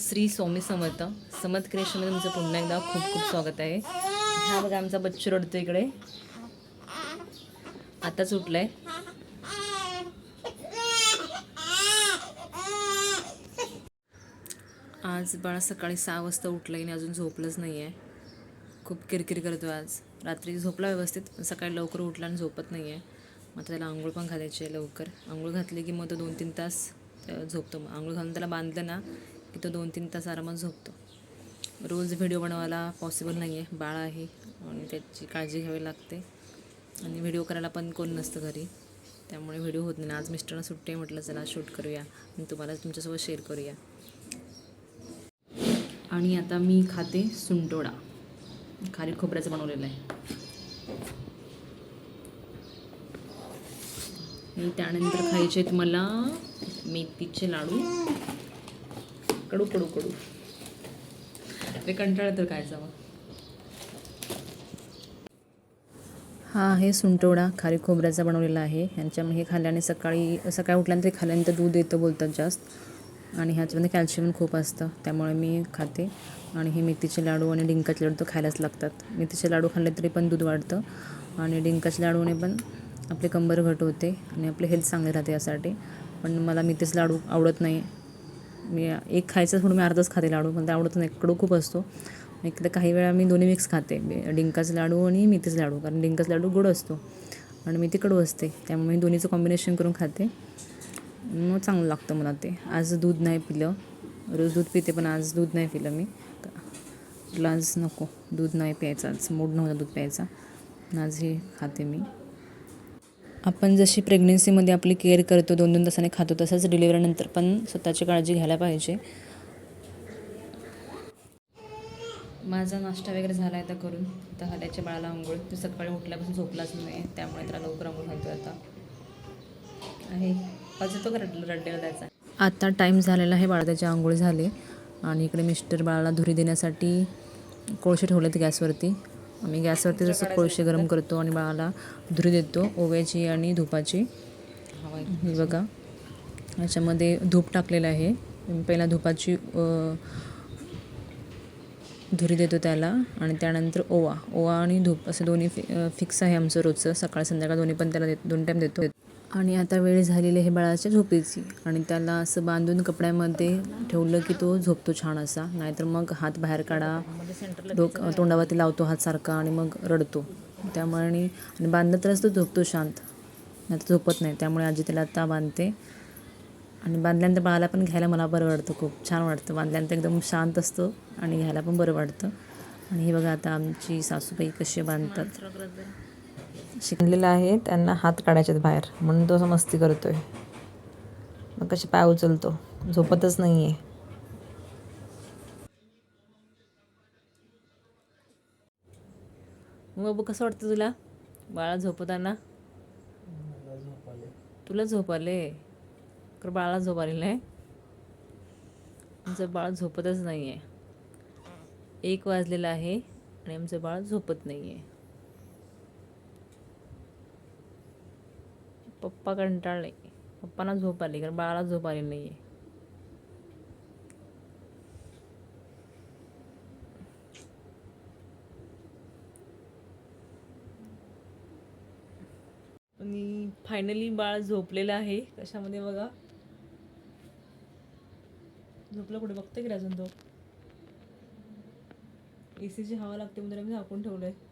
श्री स्वामी समर्थ. समर्थ क्रिएशनमध्ये तुमचं पुन्हा एकदा खूप खूप स्वागत आहे. हा बघा आमचा बच्चू रडतो इकडे. आताच उठलाय. आज बाळा सकाळी सहा वाजता उठलं आणि अजून झोपलंच नाही आहे खूप किरकिर करतो आज. रात्री झोपला व्यवस्थित पण सकाळी लवकर उठला आणि झोपत नाही आहे मग आता त्याला आंघोळ पण घालायची आहे लवकर. आंघोळ घातली की मग तो दोन तीन तास झोपतो. मग आंघोळ घालून त्याला बांधलं ना की तो दोन तीन तास आरामात झोपतो. रोज व्हिडिओ बनवायला पॉसिबल नाही आहे बाळ आहे आणि त्याची काळजी घ्यावी लागते. आणि व्हिडिओ करायला पण कोण नसतं घरी. त्यामुळे व्हिडिओ होत नाही. आज मिस्टरना सुट्टी आहे म्हटलं चला शूट करूया. आणि तुम्हाला तुमच्यासोबत शेअर करूया. आणि आता मी खाते सुंटोडा. खारी खोबऱ्याचं बनवलेलं आहे. आणि त्यानंतर खायचे आहेत मला मेथीचे लाडू. कडू कडू कडू. ते कंटाळा तर काय जावं हा आहे सुंटोडा खारी खोबऱ्याचा बनवलेला आहे. ह्यांच्यामुळे हे खाल्ल्याने सकाळी सकाळी उठल्यानंतर खाल्ल्यानंतर दूध येतं बोलतात जास्त. आणि ह्याच्यामध्ये कॅल्शियम खूप असतं. त्यामुळे मी खाते. आणि हे मेथीचे लाडू आणि डिंकाचे लाडू तर खायलाच लागतात. मेथीचे लाडू खाल्ले तरी पण दूध वाढतं. आणि डिंकाच्या लाडूने पण आपले कंबर घट होते. आणि आपले हेल्थ चांगले राहते यासाठी. पण मला मेथीचे लाडू आवडत नाही. मी एक खायचं सोडून मी अर्धच खाते लाडू पण ते आवडत नाही कडू खूप असतो. एक तर काही वेळा मी दोन्ही मिक्स खाते डिंकाचं डिंकाचे लाडू आणि मेथीचे लाडू कारण डिंकाचं लाडू गोड असतो आणि मेथी कडू असते त्यामुळे मी दोन्हीचं कॉम्बिनेशन करून खाते. मग चांगलं लागतं मला ते. आज दूध नाही पिलं रोज दूध पिते पण आज दूध नाही पिलं मी. आज नको दूध नाही प्यायचं आज मूड नव्हता दूध प्यायचा. आज हे खाते मी. आपण जशी प्रेग्नेन्सीमध्ये आपली केअर करतो दोन दोन तासाने खातो तसंच डिलिव्हरीनंतर पण स्वतःची काळजी घ्यायला पाहिजे. माझा नाश्ता वगैरे झाला आहे आता करून. आता हल्याच्या बाळाला आंघोळ. तो सकाळी उठल्यापासून झोपलाच नाही त्यामुळे त्याला लवकर आंघोळ घालतो आता. आहे. अजून तो रड रड्डेला द्यायचा आता टाईम झालेला आहे बाळा त्याची आंघोळ झाली. आणि इकडे मिस्टर बाळाला धुरी देण्यासाठी कोळसे ठेवलेत गॅसवरती. आम्ही गॅसवरती जसं कोळसे गरम करतो आणि बाळाला धुरी देतो ओव्याची आणि धुपाची. हे बघा. याच्यामध्ये धूप टाकलेलं आहे. पहिला धुपाची धुरी देतो त्याला आणि त्यानंतर ओवा. ओवा आणि धूप असं दोन्ही फि फिक्स आहे आमचं रोजचं. सकाळ संध्याकाळ दोन्ही पण त्याला दोन टाईम देतो. आणि आता वेळ झालेली आहे बाळाच्या झोपेची. आणि त्याला असं बांधून कपड्यामध्ये ठेवलं की तो झोपतो छान असा. नाहीतर मग हात बाहेर काढा डोक तोंडावरती लावतो हात सारखा आणि मग रडतो. त्यामुळे आणि आणि बांधलं तरच तो झोपतो शांत. नाही तर झोपत नाही. त्यामुळे आजी त्याला आता बांधते. आणि बांधल्यानंतर बाळाला पण घ्यायला मला बरं वाटतं खूप. छान वाटतं. बांधल्यानंतर एकदम शांत असतं आणि घ्यायला पण बरं वाटतं. आणि हे बघा आता आमची सासूबाई कशी बांधतात. शिकलेलं आहे त्यांना हात काढायचे आहेत बाहेर. म्हणून तो असं मस्ती करतोय. मग कसे पाय उचलतो? झोपतच नाही आहे मग बाबू कसं वाटतं तुला? बाळा झोपताना? तुला झोप आले. तर बाळाला झोप आलेलं आहे आमचं बाळ झोपतच नाही आहे एक वाजलेलं आहे आणि आमचं बाळ झोपत नाही आहे पप्पा कंटाळले. पप्पांना झोप आली कारण बाळाला झोप आली नाही आहे आणि फायनली बाळ झोपलेलं आहे. कशामध्ये बघा? झोपलं कुठे? बघते की अजून तो? एसीची हवा लागते म्हणून आम्ही झाकून ठेवलं आहे